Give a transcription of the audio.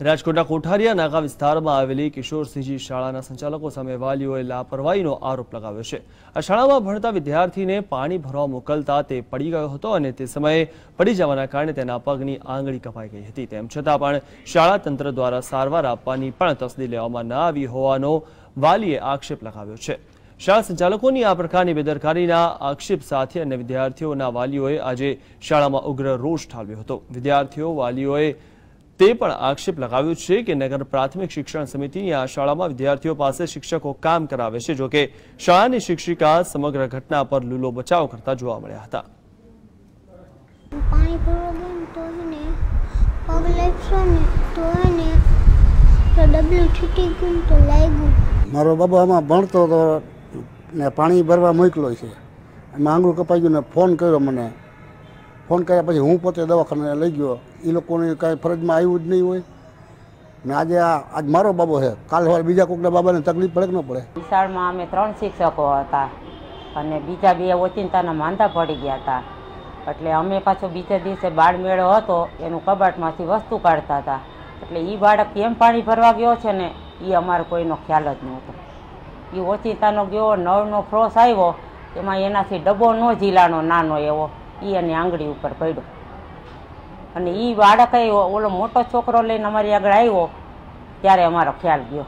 રાજકોટના કોઠારિયા નાકા વિસ્તારમાં આવેલી કિશોરસિંહજી શાળાના સંચાલકો સામે વાલીઓએ લાપરવાહીનો આરોપ લગાવ્યો છે. આ શાળામાં ભણતા વિદ્યાર્થીને પાણી ભરવા મોકલતા તે પડી ગયો હતો અને તે સમયે પડી જવાના કારણે તેના પગની આંગળી કપાઈ ગઈ હતી. તેમ છતાં પણ શાળા તંત્ર દ્વારા સારવાર આપવાની પણ તસદી લેવામાં ન આવી હોવાનો વાલીએ આક્ષેપ લગાવ્યો છે. શાળા સંચાલકોની આ પ્રકારની બેદરકારીના આક્ષેપ સાથે અને વિદ્યાર્થીઓના વાલીઓએ આજે શાળામાં ઉગ્ર રોષ ઠાલવ્યો હતો. વિદ્યાર્થીઓ વાલીઓએ તે પણ આક્ષેપ લગાવ્યો છે કે નગર પ્રાથમિક શિક્ષણ સમિતિની આ શાળામાં વિદ્યાર્થીઓ પાસે શિક્ષકો કામ કરાવે છે જોકે શાળાની શિક્ષિકા સમગ્ર ઘટના પર લૂલો બચાવ કરતા જોવા મળ્યા હતા. મારો બાબા આમાં ભણતો હતો ને પાણી ભરવા મોકલો છે. એમાં આંગળું કપાઈ ગયું ને ફોન કર્યો મને. ફોન કર્યા પછી હું પોતે દવાખાને લઈ ગયો. એ લોકોને કાંઈ ફરજમાં આવ્યું જ નહીં હોય. ને આજે આજ મારો બાબો છે. કાલ સવારે બીજા કોઈકના બાબાને તકલીફ પડે કે ન પડે? વિશાળમાં અમે ત્રણ શિક્ષકો હતા. અને બીજા બે ઓચિંતાના માંદા પડી ગયા હતા. એટલે અમે પાછો બીજા દિવસે બાળમેળો હતો. એનું કબાટમાંથી વસ્તુ કાઢતા હતા. એટલે એ બાળક કેમ પાણી ભરવા ગયો છે ને એ અમારે કોઈનો ખ્યાલ જ નહોતો. એ ઓચિંતાનો ગયો, નળનો ફ્રોસ આવ્યો. એમાં એનાથી ડબ્બો ન ઝીલાનો નાનો એવો. એ એની આંગળી ઉપર પડ્યો. અને એ બાળક ઓલો મોટો છોકરો લઈને અમારી આગળ આવ્યો, ત્યારે અમારો ખ્યાલ ગયો.